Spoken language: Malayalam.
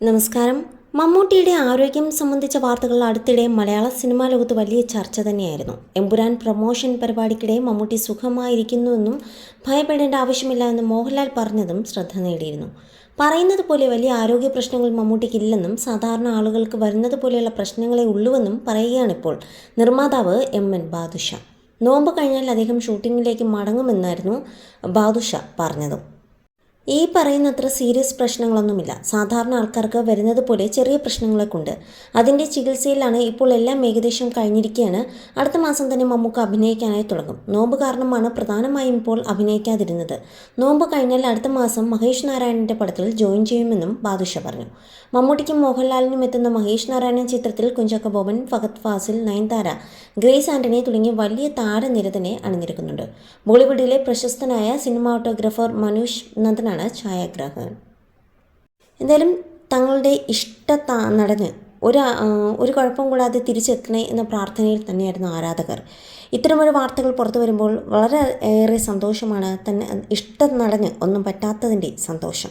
നമസ്കാരം. മമ്മൂട്ടിയുടെ ആരോഗ്യം സംബന്ധിച്ച വാർത്തകൾ അടുത്തിടെ മലയാള സിനിമാ ലോകത്ത് വലിയ ചർച്ച തന്നെയായിരുന്നു. എമ്പുരാൻ പ്രൊമോഷൻ പരിപാടിക്കിടെ മമ്മൂട്ടി സുഖമായിരിക്കുന്നുവെന്നും ഭയപ്പെടേണ്ട ആവശ്യമില്ല എന്ന് മോഹൻലാൽ പറഞ്ഞതും ശ്രദ്ധ നേടിയിരുന്നു. പറയുന്നത് പോലെ വലിയ ആരോഗ്യ പ്രശ്നങ്ങൾ മമ്മൂട്ടിക്കില്ലെന്നും സാധാരണ ആളുകൾക്ക് വരുന്നത് പോലെയുള്ള പ്രശ്നങ്ങളെ ഉള്ളുവെന്നും പറയുകയാണിപ്പോൾ നിർമ്മാതാവ് എം എൻ ബാദുഷ. നോമ്പ് കഴിഞ്ഞാൽ അദ്ദേഹം ഷൂട്ടിങ്ങിലേക്ക് മടങ്ങുമെന്നായിരുന്നു ബാദുഷ പറഞ്ഞതും. ഈ പറയുന്നത്ര സീരിയസ് പ്രശ്നങ്ങളൊന്നുമില്ല. സാധാരണ ആൾക്കാർക്ക് വരുന്നത് പോലെ ചെറിയ പ്രശ്നങ്ങളൊക്കെ ഉണ്ട് അതിന്റെ ചികിത്സയിലാണ് ഇപ്പോൾ എല്ലാം ഏകദേശം കഴിഞ്ഞിരിക്കുകയാണ് അടുത്ത മാസം തന്നെ മമ്മൂക്ക അഭിനയിക്കാനായി തുടങ്ങും. നോമ്പ് കാരണമാണ് പ്രധാനമായും ഇപ്പോൾ അഭിനയിക്കാതിരുന്നത്. നോമ്പ് കഴിഞ്ഞാൽ അടുത്ത മാസം മഹേഷ് നാരായണന്റെ പടത്തിൽ ജോയിൻ ചെയ്യുമെന്നും ബാദുഷ പറഞ്ഞു. മമ്മൂട്ടിക്കും മോഹൻലാലിനും എത്തുന്ന മഹേഷ് നാരായണൻ ചിത്രത്തിൽ കുഞ്ചാക്ക ബോബൻ ഫഹദ് ഫാസിൽ നയൻതാര ഗ്രേസ് ആന്റണി തുടങ്ങിയ വലിയ താരനിര തന്നെ അണിനിരക്കുന്നുണ്ട്. ബോളിവുഡിലെ പ്രശസ്തനായ സിനിമാറ്റോഗ്രാഫർ മനുഷ് നന്ദനാണ് ഛായാഗ്രാഹകൻ എന്തായാലും തങ്ങളുടെ ഇഷ്ട നടന് ഒരു ഒരു കുഴപ്പം കൂടാതെ തിരിച്ചെത്തണേ എന്ന പ്രാർത്ഥനയിൽ തന്നെയായിരുന്നു ആരാധകർ. ഇത്തരമൊരു വാർത്തകൾ പുറത്തു വരുമ്പോൾ വളരെ ഏറെ സന്തോഷമാണ് തന്നെ ഇഷ്ട നടന് ഒന്നും പറ്റാത്തതിന്റെ സന്തോഷം.